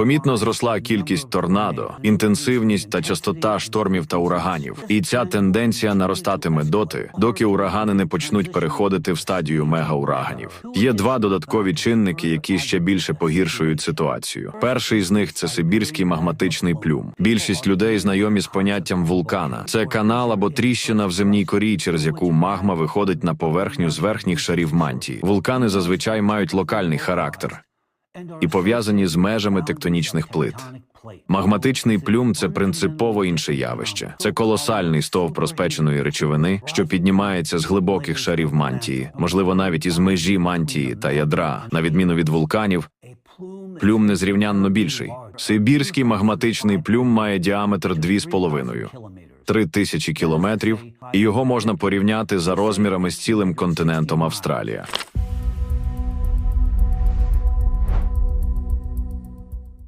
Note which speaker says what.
Speaker 1: Помітно зросла кількість торнадо, інтенсивність та частота штормів та ураганів. І ця тенденція наростатиме доти, доки урагани не почнуть переходити в стадію мегаураганів. Є два додаткові чинники, які ще більше погіршують ситуацію. Перший з них це сибірський магматичний плюм. Більшість людей знайомі з поняттям вулкана. Це канал або тріщина в земній корі, через яку магма виходить на поверхню з верхніх шарів мантії. Вулкани зазвичай мають локальний характер і пов'язані з межами тектонічних плит. Магматичний плюм це принципово інше явище. Це колосальний стовп розпеченої речовини, що піднімається з глибоких шарів мантії, можливо, навіть із межі мантії та ядра, на відміну від вулканів. Плюм незрівнянно більший. Сибірський магматичний плюм має діаметр 2,5 3 тисячі кілометрів, і його можна порівняти за розмірами з цілим континентом Австралія.